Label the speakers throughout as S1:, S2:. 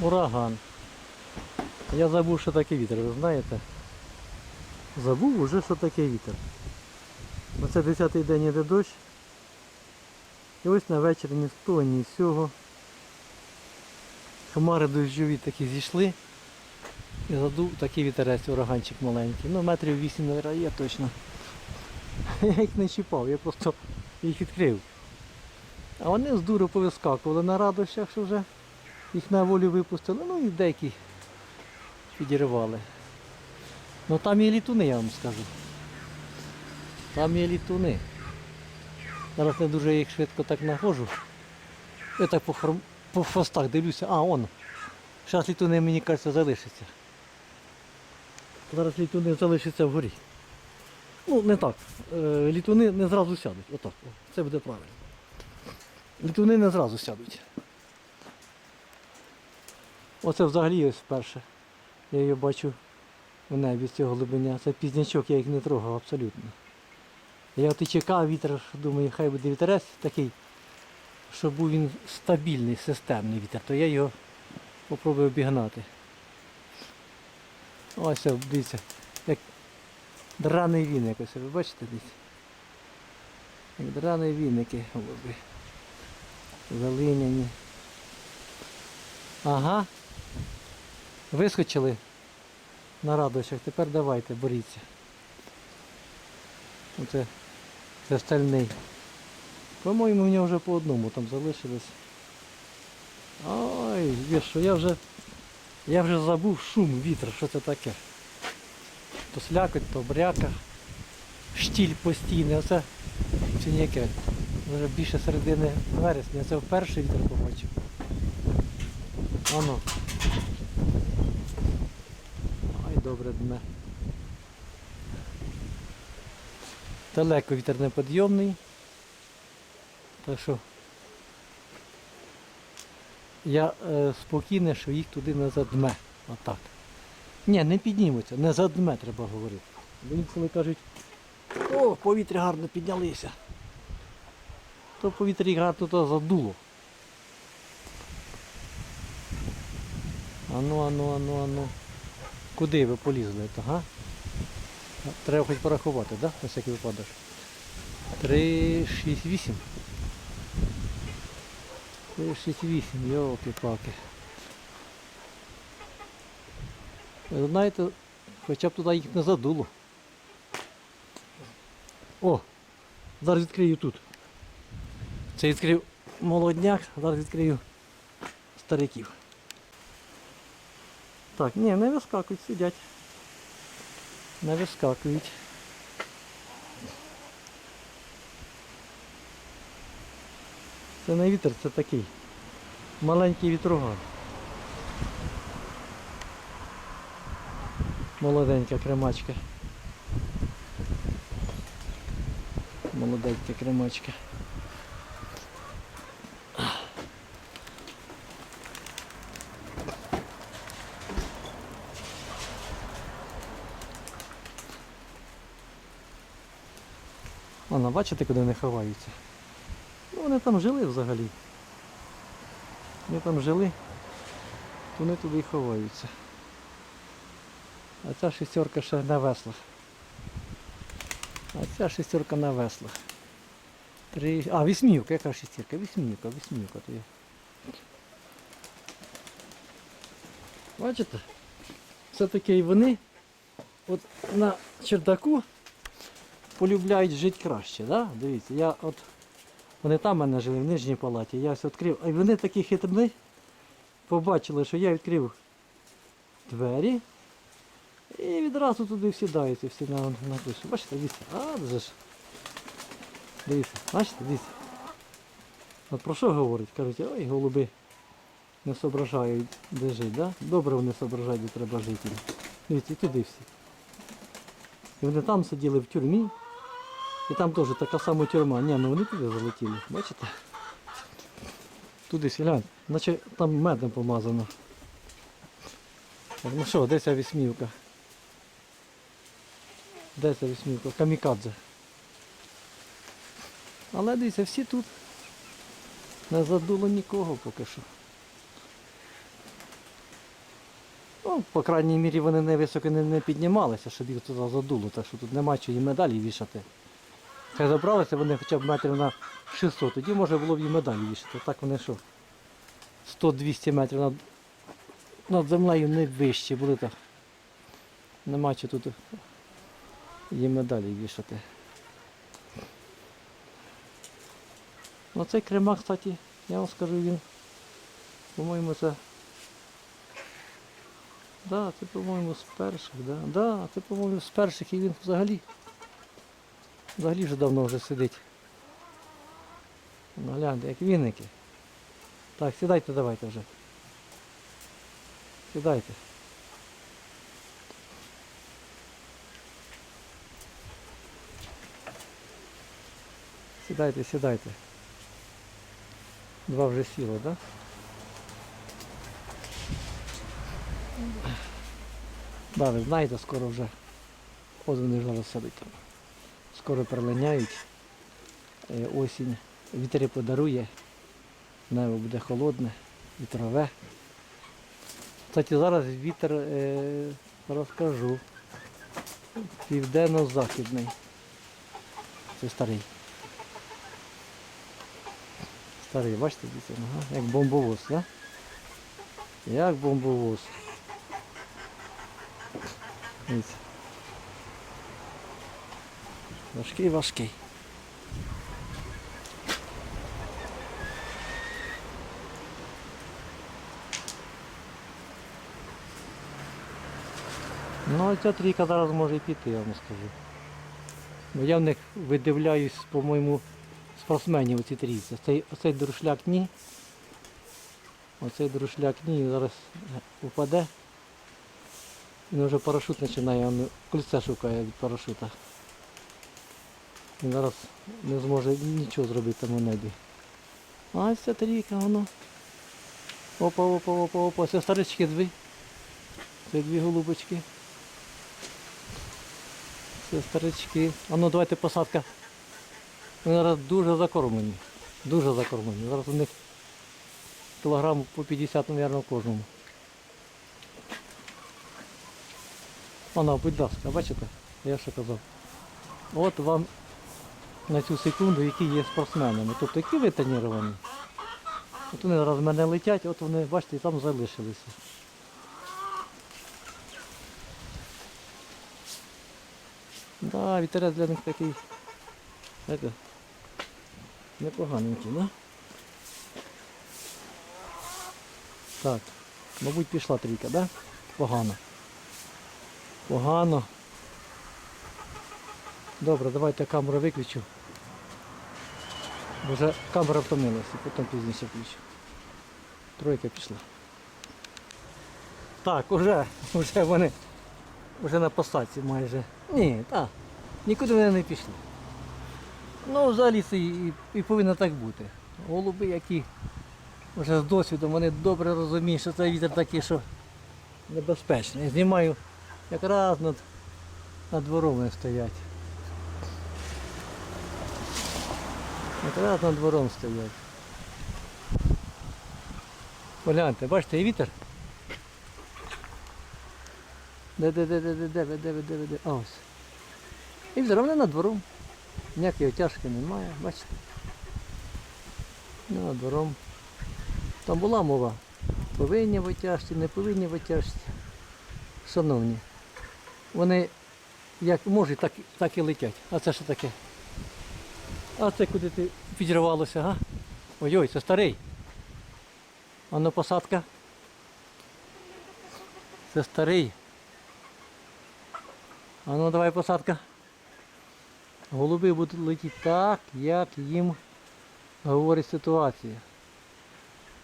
S1: ураган. Я забув, що таке вітер, ви знаєте? Забув уже, що таке вітер. Оце 10-й день іде дощ. І ось на вечір ні з того, ні з цього. Хмари дощові такі зійшли. І задув такий вітерець, ураганчик маленький. Ну, метрів 8, мабуть, є точно. Я їх не чіпав, я просто їх відкрив. А вони з дуру повискакували на радощах, що вже їх на волю випустили, ну і деякі підірвали. Ну там є літуни, я вам скажу. Там є літуни. Зараз не дуже їх швидко так нахожу. Я так по, хром- по хвостах дивлюся, а он. Зараз літуни, мені кажеться, залишаться. Зараз літуни залишаться вгорі. Ну, не так. Е, Літуни не зразу сядуть. Отак. Це буде правильно. Літуни не зразу сядуть. Оце взагалі ось вперше. Я її бачу в небі з цього глибиня. Це пізнячок, я їх не трогав абсолютно. Я от і чекав вітер, думаю, хай буде вітерець такий, щоб був він стабільний, системний вітер, то я його попробую обігнати. Ось, дивіться, як драний віник, ось ви бачите десь? Як драний віники голуби. Залиняні. Ага. Вискочили на радощах. Тепер давайте, боріться. Оце це стальний. По-моєму, в нього вже по одному там залишилось. Ой, ви що, я вже я вже забув шум, вітер, що це таке. То слякоть, то бряка, штіль постійний, оце чи ніяке. Вже більше середини вересня, це вперше вітер побачив. Воно. Добре дме. Далеко вітер неподйомний. Так що я е, спокійний, що їх туди не задме. Отак. Ні, не підніметься, не задме треба говорити. Бо інколи кажуть, о, повітря гарно піднялися. То повітря гарно то задуло. Ану, ану, ану, ану. Куди ви полізли? то, га? Треба хоч порахувати, так? Да? На всякий випадок. Три, шість, вісім. Три, шість, вісім, йолки-палки. Ви знаєте, хоча б туди їх не задуло. О! Зараз відкрию тут. Це відкрив молодняк, зараз відкрию стариків. Так, ні, не вискакують, сидять. Не вискакують. Це не вітер, це такий. Маленький вітруган. Молоденька кремачка. Молоденька кремачка. Вона, бачите, куди вони ховаються? Ну, вони там жили взагалі. Вони там жили, то вони туди і ховаються. А ця шестерка ще на веслах. А ця шестерка на веслах. Три... А, вісьмівка, яка шестерка? Вісьмівка, вісьмівка то є. Бачите? Все-таки і вони от на чердаку полюбляють жити краще, да? Дивіться, я от вони там в мене жили в нижній палаті, я ось відкрив. А вони такі хитрні, побачили, що я відкрив двері і відразу туди сідаються, всі на, на. Бачите, дивіться, а вже ж. Дивіться, бачите, дивіться. От про що говорять? Кажуть, ой, голуби не соображають, де жити, да? Добре вони соображають, де треба жити. Дивіться, і туди всі. І вони там сиділи в тюрмі. І там теж така сама тюрма. Ні, ну вони туди залетіли. Бачите? Туди глянь, наче там медом помазано. Ну що, де ця вісьмівка? Де ця вісьмівка? Камікадзе. Але дивіться, всі тут. Не задуло нікого поки що. Ну, по крайній мірі вони не високо не, піднімалися, щоб їх туди задуло, так що тут нема і медалі вішати. Хай забралися вони хоча б метрів на 600, тоді може було б і медалі вішати. Так вони що? 100-200 метрів над, над землею не вище були так. Нема чого тут і медалі вішати. Ну цей кремак, кстати, я вам скажу, він, по-моєму, це. Да, це, по-моєму, з перших, да. Да, це, по-моєму, з перших і він взагалі. Взагалі вже давно вже сидить. Ну, гляньте, як віники. Так, сідайте давайте вже. Сідайте. Сідайте, сідайте. Два вже сіло, так? Да? Да, ви знаєте, скоро вже от вони вже розсадить там. Скоро прилиняють. Е, Осінь. Вітер подарує. Небо буде холодне, вітрове. Кстати, зараз вітер, е, розкажу. Південно-західний. Це старий. Старий, бачите, діти? Ага, як бомбовоз. Да? Як бомбовоз. Дивіться. Важкий, важкий. Ну, ця трійка зараз може і піти, я вам скажу. Бо я в них видивляюсь, по-моєму, спортсменів у цій трійці. Цей, оцей друшляк ні. Оцей друшляк ні, зараз упаде. Він вже парашут починає, він кольце шукає від парашута. Зараз не зможе нічого зробити там у небі. А ця трійка, воно. Опа, опа, опа, опа. Це старички дві. Це дві голубочки. Це старички. А ну давайте посадка. Вони зараз дуже закормлені. Дуже закормлені. Зараз у них кілограм по 50, мабуть, кожному. Вона, будь ласка, бачите? Я ще казав. От вам на цю секунду, які є спортсменами. Тобто які ви треновані. От вони зараз в мене летять, от вони, бачите, там залишилися. Да, вітерець для них такий. знаєте, Непоганенький, да? Так, мабуть, пішла трійка, да? Погано. Погано. Добре, давайте камеру виключу. Бо вже камера втомилася, потім пізніше включу. Тройка пішла. Так, уже, уже вони вже на посадці майже. Ні, так. Нікуди вони не пішли. Ну, взагалі це і, і повинно так бути. Голуби, які вже з досвідом, вони добре розуміють, що цей вітер такий, що небезпечний. Знімаю якраз над, над двором вони стоять. Якраз над двором стоять. Погляньте, бачите, і вітер. Де, де, де, де, де, де, ви, де, ви, де, ви, де, а ось. І а над двором. Ніякої отяжки немає, бачите. Над двором. Там була мова. Повинні в отяжці, не повинні в отяжці. Шановні, вони як можуть, так, так і летять. А це що таке? А це куди ти підірвалося, га? Ой-ой, це старий. А ну посадка. Це старий. А ну давай посадка. Голуби будуть летіти так, як їм говорить ситуація.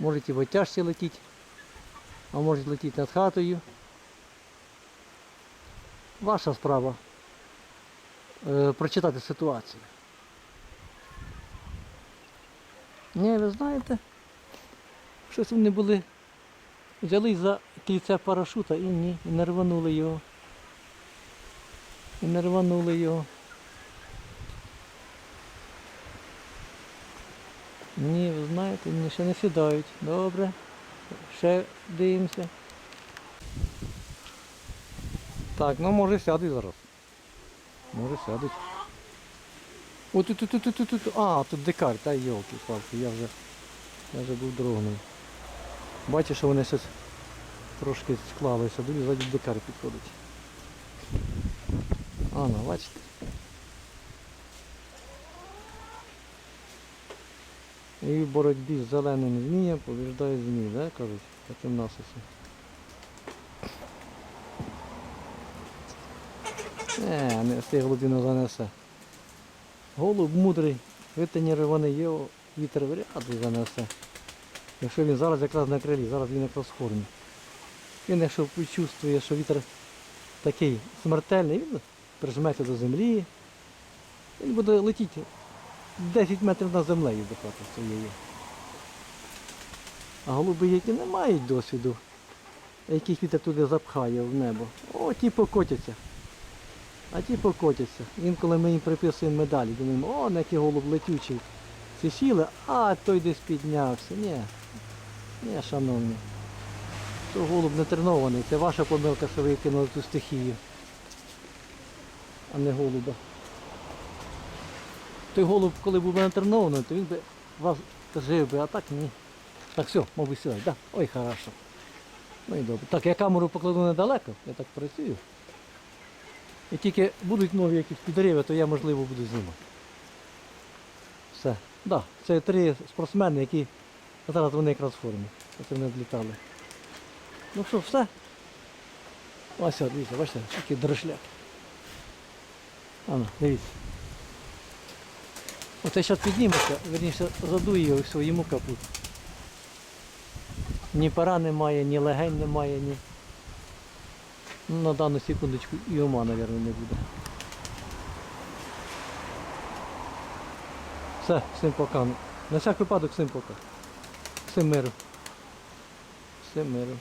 S1: Можуть і в отяжці летіти, а можуть летіти над хатою. Ваша справа е, прочитати ситуацію. Ні, ви знаєте, щось вони були, взяли за кільце парашута і ні, і не рванули його. І не рванули його. Ні, ви знаєте, ні, ще не сідають. Добре. Ще дивимося. Так, ну може сядуть зараз. Може сядуть. О, тут, тут, тут, тут, тут. А, тут дикар, та йолки палки я вже, я вже був дрогнув. Бачиш, що вони щось трошки склалися, диві, ззаді дикар підходить. А, ну, бачите. І в боротьбі з зеленим змієм побіждає змій, да, кажуть, таким насосом. Не, не цієї глибину занесе. Голуб мудрий, витонірований, його вітер вряд ли занесе. Якщо він зараз якраз на крилі, зараз він якраз в формі. Він якщо почувствує, що вітер такий смертельний, він прижметься до землі. Він буде летіти 10 метрів над землею до хати своєї. А голуби, які не мають досвіду, яких вітер туди запхає в небо, о, ті покотяться. А ті покотяться. Інколи ми їм приписуємо медалі, думаємо, о, на який голуб летючий. Ці сіли, а той десь піднявся. Ні. Ні, шановні. То голуб не тренований. Це ваша помилка, що ви кинули ту стихію. А не голуба. Той голуб, коли був би натренований, то він би вас жив би, а так ні. Так все, мабуть, сюди. Да. Ой, хорошо. Ну і добре. Так, я камеру покладу недалеко, я так працюю. І тільки будуть нові якісь підриви, то я можливо буду знімати. Все. Да, це три спортсмени, які зараз вони якраз в формі. Оце вони відлітали. Ну що, все? Ось, дивіться, бачите, який дрошляк. Ано, дивіться. Оце зараз підніметься, верніше задує його, все, йому капут. Ні пара немає, ні легень немає, ні. На дану секундочку і ума, мабуть, не буде. Все, всім пока. На всяк випадок всім пока. Всім миру. Всім миру.